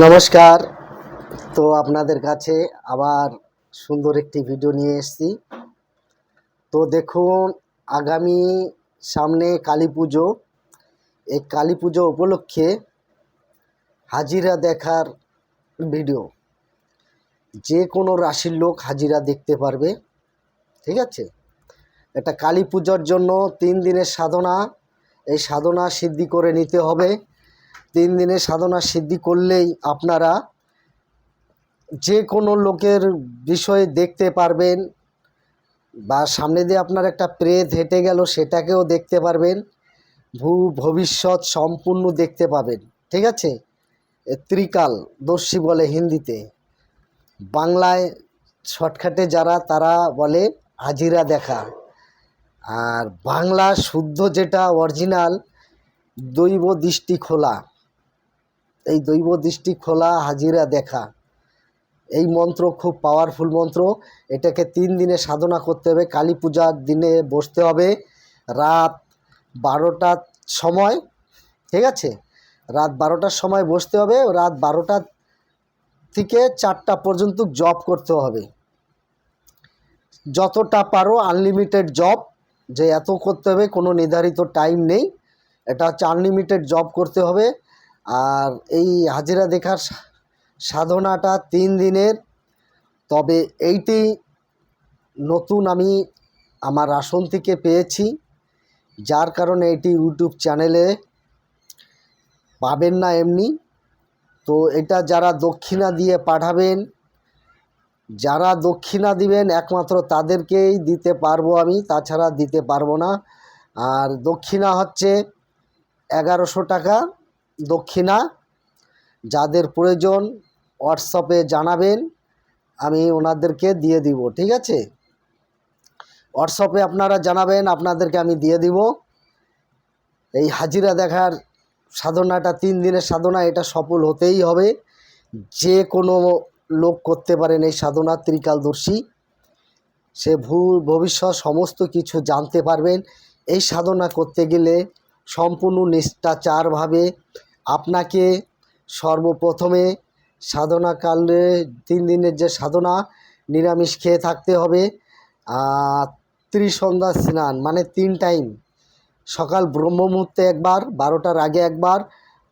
নমস্কার। তো আপনাদের কাছে আবার সুন্দর একটি ভিডিও নিয়ে এসেছি। তো দেখুন, আগামী সামনে কালী পুজো। এই কালী পুজো উপলক্ষে হাজিরা দেখার ভিডিও যে কোনো রাশির লোক হাজিরা দেখতে পারবে। ঠিক আছে? এটা কালী পুজোর জন্য তিন দিনের সাধনা। এই সাধনা সিদ্ধি করে নিতে হবে। তিন দিনের সাধনা সিদ্ধি করলেই আপনারা যে কোনো লোকের বিষয়ে দেখতে পারবেন বা সামনে দিয়ে আপনার একটা প্রেত হেঁটে গেল সেটাকেও দেখতে পারবেন। ভূ ভবিষ্যৎ সম্পূর্ণ দেখতে পাবেন। ঠিক আছে? ত্রিকাল, দর্শী বলে হিন্দিতে। বাংলায় শর্টকাটে যারা, তারা বলে হাজিরা দেখা। আর বাংলা শুদ্ধ যেটা, অরিজিনাল, দৈব দৃষ্টি খোলা। এই দৈব দৃষ্টি খোলা, হাজিরা দেখা। এই মন্ত্র খুব পাওয়ারফুল মন্ত্র। এটাকে তিন দিনে সাধনা করতে হবে। কালী পূজার দিনে বসতে হবে। রাত বারোটার সময়, ঠিক আছে? রাত বারোটার সময় বসতে হবে। রাত বারোটা থেকে চারটা পর্যন্ত জব করতে হবে। যতটা পারো আনলিমিটেড জব যে এত করতে হবে, কোনো নির্ধারিত টাইম নেই। এটা হচ্ছে আনলিমিটেড জব করতে হবে। আর এই হাজিরা দেখার সাধনাটা তিন দিনের। তবে এইটি নতুন আমি আমার আসন থেকে পেয়েছি, যার কারণে এটি ইউটিউব চ্যানেলে পাবেন না এমনি। তো এটা যারা দক্ষিণা দিয়ে পাঠাবেন, যারা দক্ষিণা দিবেন, একমাত্র তাদেরকেই দিতে পারব আমি, তাছাড়া দিতে পারব না। আর দক্ষিণা হচ্ছে এগারোশো টাকা। দক্ষিণা। যাদের প্রয়োজন হোয়াটসঅ্যাপে জানাবেন, আমি ওনাদেরকে দিয়ে দিব, ঠিক আছে? হোয়াটসঅ্যাপে আপনারা জানাবেন, আপনাদেরকে আমি দিয়ে দিব। এই হাজিরা দেখার সাধনাটা, তিন দিনের সাধনা, এটা সফল হতেই হবে। যে কোনো লোক করতে পারেন এই সাধনা, ত্রিকালদর্শী। সে ভূ ভবিষ্যৎ সমস্ত কিছু জানতে পারবেন। এই সাধনা করতে গেলে সম্পূর্ণ নিষ্ঠাচারভাবে আপনাকে সর্বপ্রথমে সাধনাকালে তিন দিনের যে সাধনা, নিরামিষ খেয়ে থাকতে হবে। ত্রিসন্ধ্যা স্নান মানে তিন টাইম। সকাল ব্রহ্ম মুহূর্তে একবার, বারোটার আগে একবার,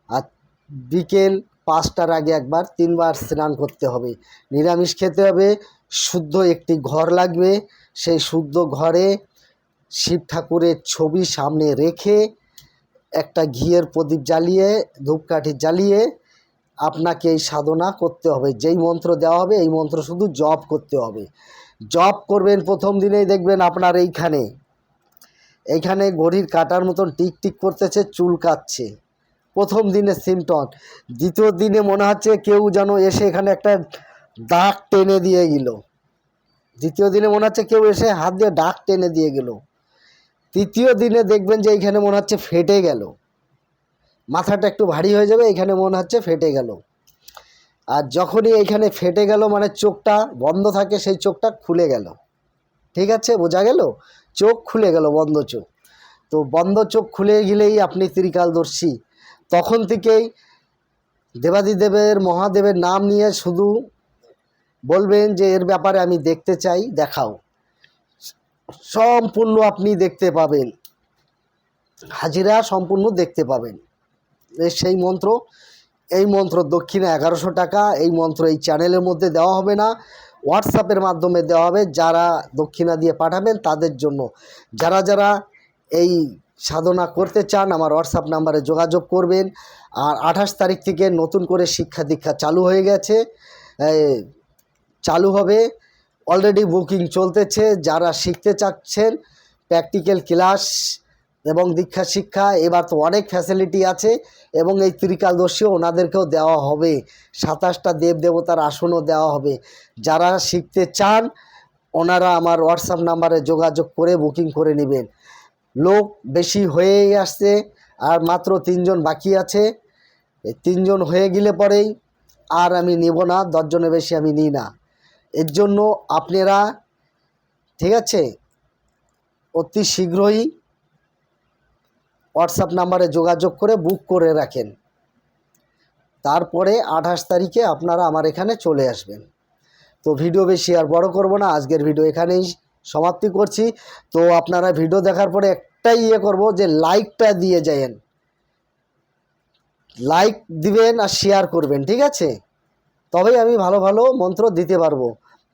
আর বিকেল পাঁচটার আগে একবার, তিনবার স্নান করতে হবে। নিরামিষ খেতে হবে, শুদ্ধ একটি ঘর লাগবে। সেই শুদ্ধ ঘরে শিব ঠাকুরের ছবি সামনে রেখে একটা ঘিয়ের প্রদীপ জ্বালিয়ে, ধূপকাঠি জ্বালিয়ে আপনাকে এই সাধনা করতে হবে। যেই মন্ত্র দেওয়া হবে, এই মন্ত্র শুধু জপ করতে হবে। জপ করবেন প্রথম দিনেই দেখবেন আপনার এইখানে এইখানে ঘড়ির কাটার মতন টিক টিক করতেছে, চুল কাচ্ছে প্রথম দিনে সিমটন দ্বিতীয় দিনে মনে হচ্ছে কেউ যেন এসে এখানে একটা দাগ টেনে দিয়ে গেল। দ্বিতীয় দিনে মনে হচ্ছে কেউ এসে হাত দিয়ে ডাক টেনে দিয়ে গেল। তৃতীয় দিনে দেখবেন যে এইখানে মনে হচ্ছে ফেটে গেল। মাথাটা একটু ভারী হয়ে যাবে, এখানে মনে হচ্ছে ফেটে গেল। আর যখনই এইখানে ফেটে গেল মানে চোখটা বন্ধ থাকে, সেই চোখটা খুলে গেল। ঠিক আছে? বোঝা গেল? চোখ খুলে গেল, বন্ধ চোখ। তো বন্ধ চোখ খুলে গেলেই আপনি ত্রিকালদর্শী। তখন থেকেই দেবাদিদেবের, মহাদেবের নাম নিয়ে শুধু বলবেন যে, এর ব্যাপারে আমি দেখতে চাই, দেখাও। সম্পূর্ণ আপনি দেখতে পাবেন। হাজিরা সম্পূর্ণ দেখতে পাবেন। সেই মন্ত্র, এই মন্ত্র দক্ষিণে এগারোশো টাকা, এই মন্ত্র এই চ্যানেলের মধ্যে দেওয়া হবে না। হোয়াটসঅ্যাপের মাধ্যমে দেওয়া হবে, যারা দক্ষিণা দিয়ে পাঠাবেন তাদের জন্য। যারা যারা এই সাধনা করতে চান, আমার হোয়াটসঅ্যাপ নাম্বারে যোগাযোগ করবেন। আর আঠাশ তারিখ থেকে নতুন করে শিক্ষা দীক্ষা চালু হয়ে গেছে। চালু হবে। অলরেডি বুকিং চলতেছে, যারা শিখতে চাচ্ছেন প্র্যাকটিক্যাল ক্লাস এবং দীক্ষা শিক্ষা, এবার তো অনেক ফ্যাসিলিটি আছে এবং এই ত্রিকালদর্শী ওনাদেরকেও দেওয়া হবে। সাতাশটা দেব দেবতার আসনও দেওয়া হবে। যারা শিখতে চান, ওনারা আমার হোয়াটসঅ্যাপ নাম্বারে যোগাযোগ করে বুকিং করে নেবেন। লোক বেশি হয়েই আসছে, আর মাত্র তিনজন বাকি আছে। তিনজন হয়ে গেলে পরেই আর আমি নেব না, দশজনের বেশি আমি নিই না। এর জন্য আপনারা, ঠিক আছে? অতি শীঘ্রই হোয়াটসঅ্যাপ নাম্বারে যোগাযোগ করে বুক করে রাখেন। তারপরে আঠাশ তারিখে আপনারা আমার এখানে চলে আসবেন। তো ভিডিও বেশি আর বড় করব না, আজকের ভিডিও এখানেই সমাপ্তি করছি। তো আপনারা ভিডিও দেখার পরে একটাই ইয়ে করব যে লাইকটা দিয়ে যায়েন। লাইক দিবেন আর শেয়ার করবেন, ঠিক আছে? তবেই আমি ভালো ভালো মন্ত্র দিতে পারব।